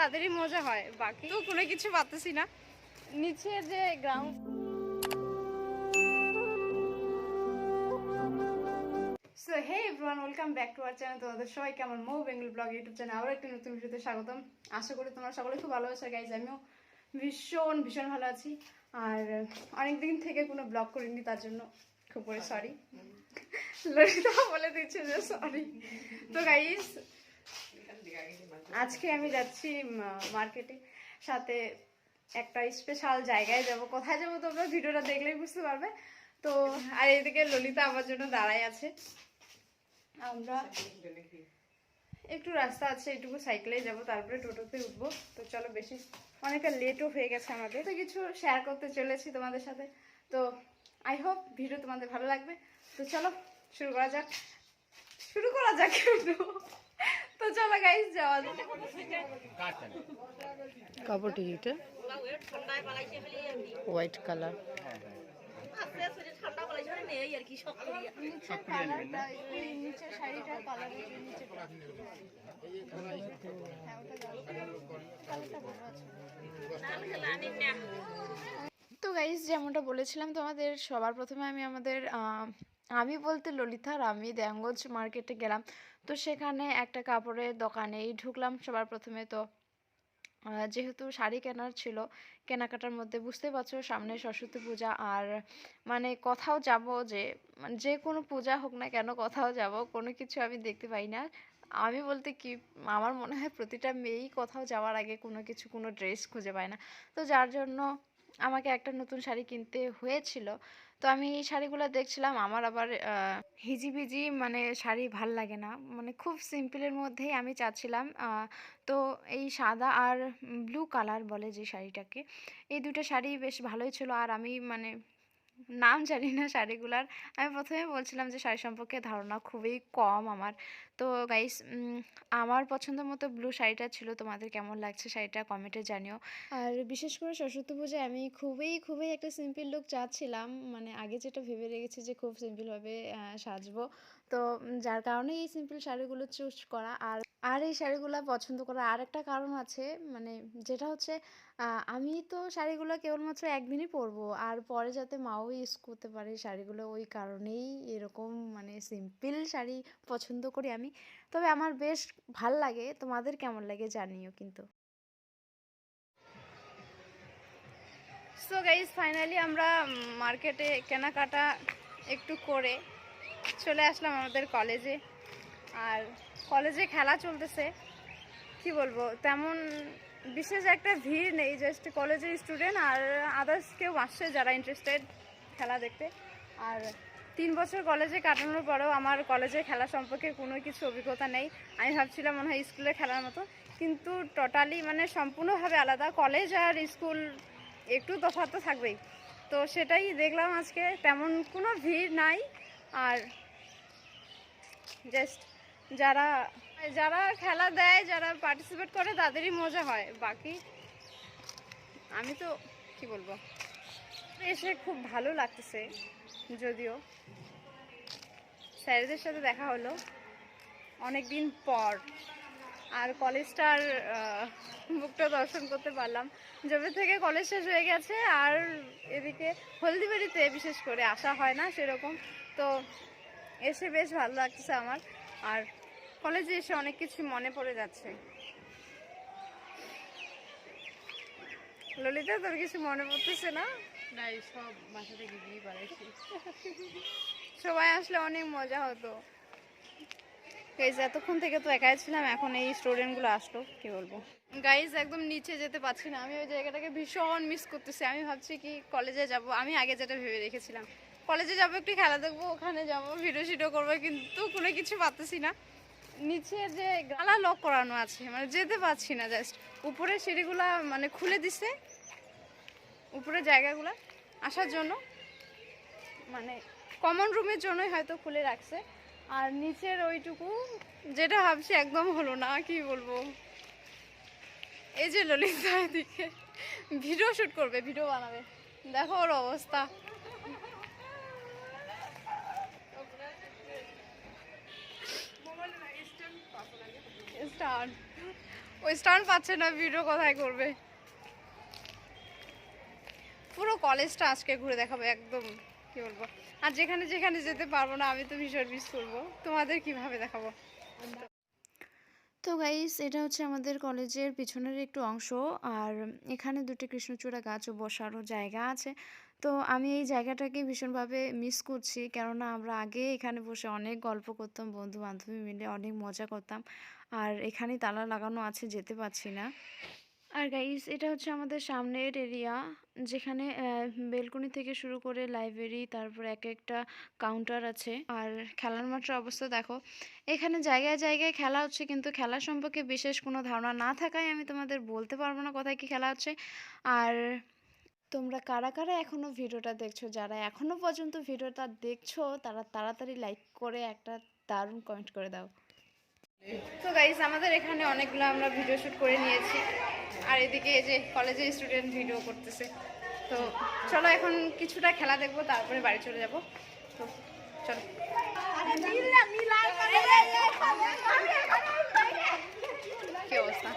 তাদেরই মজা হয়। বাকি তো কোনো কিছু পাচ্ছি না। নিচের যে ground so hey everyone welcome back to our channel তোমাদের সবাই কেমন? মো বেঙ্গল ব্লগ ইউটিউব চ্যানেল আবার একটি নতুন ভিডিওতে স্বাগতম। আশা করি তোমরা সকলে খুব ভালো আছো গাইজ আমিও ভীষণ ভীষণ ভালো আছি। আর অনেক দিন থেকে কোনো ব্লগ করিনি, তার জন্য খুব করে সরি ললিতা বলে দিচ্ছে যে সরি তো গাইজ আজকে আমি যাচ্ছি মার্কেটে সাথে একটা স্পেশাল জায়গায় যাব। কোথায় যাব তোমরা? ভিডিওটা দেখলেই বুঝতে পারবে। তো, আর এদিকে ললিতা আমার জন্য দাঁড়ায় আছে। আমরা একটু রাস্তা আছে, এটুকু সাইকেলে যাব, তারপরে টোটোতে উঠবো। তো চলো বেশি, অনেকটা লেটও হয়ে গেছে আমাদের। তো কিছু শেয়ার করতে চলেছি তোমাদের সাথে। তো আই হোপ ভিডিও তোমাদের ভালো লাগবে। তো চলো, শুরু করা যাক। শুরু করা যাক তো চলো গাইস যাওয়া যাক। কাপড় টিকিটা হোয়াইট কালার তো গাইজ যেমনটা বলেছিলাম তোমাদের সবার প্রথমে আমি আমাদের আহ, আমি বলতে ললিতা আর আমি দেয়াঙ্গঞ্জ মার্কেটে গেলাম। তো সেখানে একটা কাপড়ের দোকানেই ঢুকলাম সবার প্রথমে তো। যেহেতু শাড়ি কেনার ছিল, কেনাকাটার মধ্যে বুঝতে পারছ সামনে সরস্বতী পূজা আর মানে কোথাও যাব যে মানে যে কোনো পূজা হোক না কেন কোথাও যাব, কোনো কিছু আমি দেখতে পাই না। আমি বলতে কি, আমার মনে হয় প্রতিটা মেয়েই কোথাও যাওয়ার আগে কোনো কিছু, কোনো ড্রেস খুঁজে পায় না। তো যার জন্য আমাকে একটা নতুন শাড়ি কিনতে হয়েছিল। তো আমি এই শাড়িগুলো দেখছিলাম, আমার আবার হিজিবিজি মানে শাড়ি ভালো লাগে না। মানে খুব সিম্পলের মধ্যেই আমি চাচ্ছিলাম তো এই সাদা আর ব্লু কালার বলে যে শাড়িটাকে, এই দুটো শাড়ি বেশ ভালোই ছিল। আর আমি মানে নাম জানি না শাড়িগুলার। আমি প্রথমে বলছিলাম যে শাড়ি সম্পর্কে ধারণা খুবই কম আমার। তো গাইস আমার পছন্দ মতো ব্লু শাড়িটা ছিল। তোমাদের কেমন লাগছে শাড়িটা কমেন্টে জানিও। আর বিশেষ করে সরস্বতী পুজোয় আমি খুবই খুবই একটা সিম্পল লুক চাচ্ছিলাম। মানে আগে যেটা ভেবে রেখেছি যে খুব সিম্পলভাবে সাজবো। তো যার কারণে এই সিম্পল শাড়িগুলো চুজ করা। আর আর এই শাড়িগুলো পছন্দ করা আর একটা কারণ আছে মানে যেটা হচ্ছে আমি তো শাড়িগুলো কেবলমাত্র একদিনই পরবো, আর পরে যাতে মাও ইউজ করতে পারে শাড়িগুলো, ওই কারণেই এরকম মানে সিম্পল শাড়ি পছন্দ করি আমি। তবে আমার বেশ ভালো লাগে, তোমাদের কেমন লাগে জানিও কিন্তু। সো গাইজ ফাইনালি আমরা মার্কেটে কেনাকাটা একটু করে চলে আসলাম আমাদের কলেজে। আর কলেজে খেলা চলতেছে। কি বলব, তেমন বিশেষ একটা ভিড় নেই জাস্ট কলেজের স্টুডেন্ট আর আদার্স কেউ আসছে যারা ইন্টারেস্টেড খেলা দেখতে। আর তিন বছর কলেজে কাটানোর পরেও আমার কলেজে খেলা সম্পর্কে কোনো কিছু অভিজ্ঞতা নেই। আমি ভাবছিলাম মনে হয় স্কুলে খেলার মতো। কিন্তু টোটালি মানে সম্পূর্ণভাবে আলাদা। কলেজ আর স্কুল একটু তফাৎ তো থাকবেই। তো সেটাই দেখলাম আজকে। তেমন কোনো ভিড় নাই। আর জাস্ট যারা যারা খেলা দেয়, যারা পার্টিসিপেট করে, তাদেরই মজা হয়। বাকি আমি তো, কি বলব? এসে খুব ভালো লাগতেছে, যদিও। স্যারদের সাথে দেখা হলো অনেক দিন পর। আর কলেজটার মুখটা দর্শন করতে পারলাম। যবে থেকে কলেজ শেষ হয়ে গেছে আর এদিকে হলদিবাড়িতে বিশেষ করে আসা হয় না সেরকম। তো এসে বেশ ভালো লাগছে আমার। আর কলেজে এসে অনেক কিছু মনে পড়ে যাচ্ছে। ললিতা তোর কিছু মনে পড়তেছে না? না সব বাসা থেকে গিয়ে সবাই আসলে অনেক মজা হতো। গাইজ এতক্ষণ থেকে তো একাই ছিলাম, এখন এই স্টুডেন্টগুলো আসলো, কি বলব? গাইজ একদম নিচে যেতে পারছি না, আমি ওই জায়গাটাকে ভীষণ মিস করতেছি। আমি ভাবছি কি কলেজে যাব? আমি আগে যেটা ভেবে রেখেছিলাম কলেজে যাব একটু খেলা দেখব, ওখানে যাব ভিডিও শিডিও করব, কিন্তু কোনো কিছু পাচ্ছি না। নিচে যে গালা লক করানো আছে মানে যেতে পারছি না জাস্ট উপরে সিঁড়িগুলা মানে খুলে দিছে, উপরে জায়গাগুলা আসার জন্য মানে কমন রুমের জন্যই হয়তো খুলে রাখছে। আর নিচের ওইটুকু, যেটা ভাবছি একদম হলো না, কি বলব? এই যে ললিতা এদিকে ভিডিও শুট করবে ভিডিও বানাবে। দেখো ওর অবস্থা। ওই স্টান পাচ্ছে না ভিডিও কোথায় করবে? পুরো কলেজটা আজকে ঘুরে দেখাবো, একদম। কি বলব? আর যেখানে যেখানে যেতে পারব না, আমি তো ভীষণ মিস করব। তোমাদের কীভাবে দেখাবো? তো গাইস এটা হচ্ছে আমাদের কলেজের পিছনের একটু অংশ, আর এখানে দুটি কৃষ্ণচূড়া গাছ ও বসারও জায়গা আছে। তো আমি এই জায়গাটাকে ভীষণভাবে মিস করছি, কেননা আমরা আগে এখানে বসে অনেক গল্প করতাম বন্ধু বান্ধবী মিলে অনেক মজা করতাম, আর এখানে তালা লাগানো আছে, যেতে পারছি না। আর গাইস এটা হচ্ছে আমাদের সামনের এরিয়া যেখানে বেলকনি থেকে শুরু করে লাইব্রেরি তারপর এক একটা কাউন্টার আছে। আর খেলার মাঠের অবস্থা দেখো, এখানে জায়গায় জায়গায় খেলা হচ্ছে, কিন্তু খেলা সম্পর্কে বিশেষ কোনো ধারণা না থাকায় আমি তোমাদের বলতে পারব না কোথায় কি খেলা হচ্ছে। আর তোমরা কারা কারা এখনও ভিডিওটা দেখছ, যারা এখনও পর্যন্ত ভিডিওটা দেখছ, তারা তাড়াতাড়ি লাইক করে একটা দারুণ কমেন্ট করে দাও। তো গাইস আমাদের এখানে অনেকগুলো আমরা ভিডিও শুট করে নিয়েছি। আর এদিকে এই যে কলেজের স্টুডেন্ট ভিডিও করতেছে। তো চলো এখন কিছুটা খেলা দেখব, তারপরে বাড়ি চলে যাব। তো চলো। কি অবস্থা?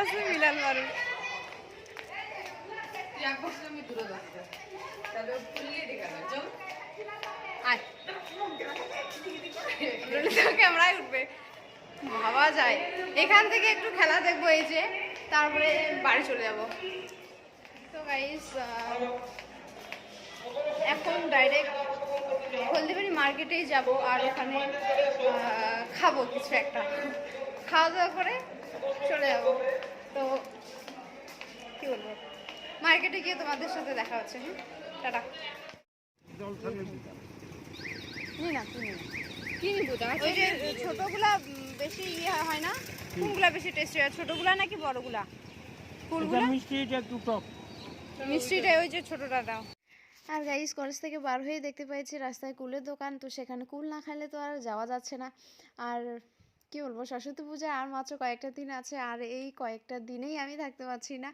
আছে মিলান মারু আয়। ক্যামেরায় উঠবে। ভাবা যায়। এখান থেকে একটু খেলা দেখব এই যে, তারপরে বাড়ি চলে যাব। তো গাইস এখন ডাইরেক্ট হলদিবাড়ি মার্কেটেই যাব আর ওখানে খাব কিছু একটা। খাওয়া দাওয়া করে চলে যাব। তো কি বলব? মার্কেটে গিয়ে তোমাদের সাথে দেখা হচ্ছে হ্যাঁ টাটা। নি না তুমি না কি নিবো ওই যে ছোটগুলা বেশি ইয়ে হয় না? কোনগুলা বেশি টেস্টি হয়? ছোটগুলা নাকি বড়গুলা? একটু টক। মিষ্টিটা ওই যে ছোটটা দাও। আর গাইস কলেজ থেকে বার হয়ে দেখতে পেয়েছি রাস্তায় কুলের দোকান তো সেখানে কুল না খাইলে তো আর যাওয়া যাচ্ছে না। আর কি বলব? সরস্বতী পূজা আর মাত্র কয়েকটা দিন আছে আর এই কয়েকটা দিনেই আমি থাকতে পারছি না।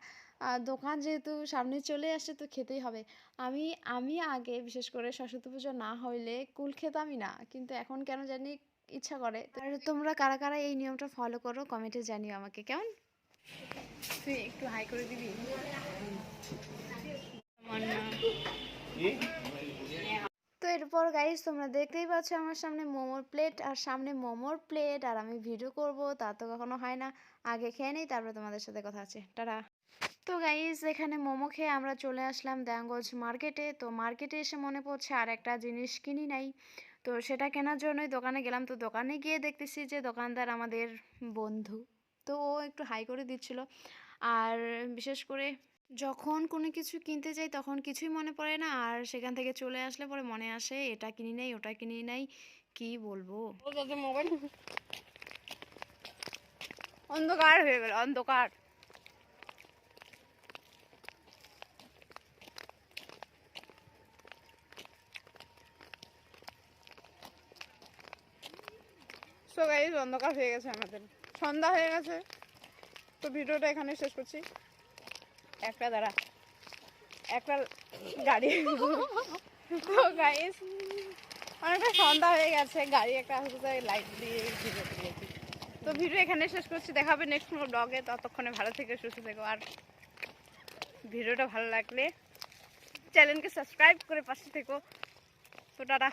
আর দোকান যেহেতু সামনে চলে আসছে তো খেতেই হবে। আমি আমি আগে বিশেষ করে সরস্বতী পুজো না হইলে কুল খেতামই না কিন্তু এখন কেন জানি ইচ্ছা করে। আর তোমরা কারা কারা এই নিয়মটা ফলো করো কমেন্টে জানিও আমাকে কেমন? তুই একটু হাই করে দিবি। এরপর গাইস তোমরা দেখতেই পাচ্ছ আমার সামনে মোমোর প্লেট আর সামনে মোমোর প্লেট আর আমি ভিডিও করব, তা তো কখনো হয় না। আগে খেয়ে নেই, তারপরে তোমাদের সাথে কথা আছে। টাটা। তো গাইস এখানে মোমো খেয়ে আমরা চলে আসলাম দ্যাঙ্গজ মার্কেটে তো মার্কেটে এসে মনে পড়ছে, আর একটা জিনিস কিনি নাই। তো সেটা কেনার জন্যই দোকানে গেলাম। তো দোকানে গিয়ে দেখতেছি যে দোকানদার আমাদের বন্ধু। তো ও একটু হাই করে দিচ্ছিল। আর বিশেষ করে যখন কোনো কিছু কিনতে যাই তখন কিছুই মনে পড়ে না। আর সেখান থেকে চলে আসলে পরে মনে আসে এটা কিনি নেই ওটা কিনি নাই কি বলব? মোবাইল। অন্ধকার হয়ে গেল অন্ধকার। সো গাইজ অন্ধকার হয়ে গেছে আমাদের। সন্ধ্যা হয়ে গেছে। তো ভিডিওটা এখানে শেষ করছি। একটা দাঁড়া। একটা গাড়ি। তো গাইজ অনেকটা সন্ধ্যা হয়ে গেছে, গাড়ি একটা আসতে লাইট দিয়ে ভিডিও করেছি তো ভিডিও এখানে শেষ করছি, দেখা হবে নেক্সট কোনো ব্লগে ততক্ষণে ভালো থেকে, সুস্থ থেকো, আর ভিডিওটা ভালো লাগলে চ্যানেলকে সাবস্ক্রাইব করে পাশে থেকো। তো টাটা।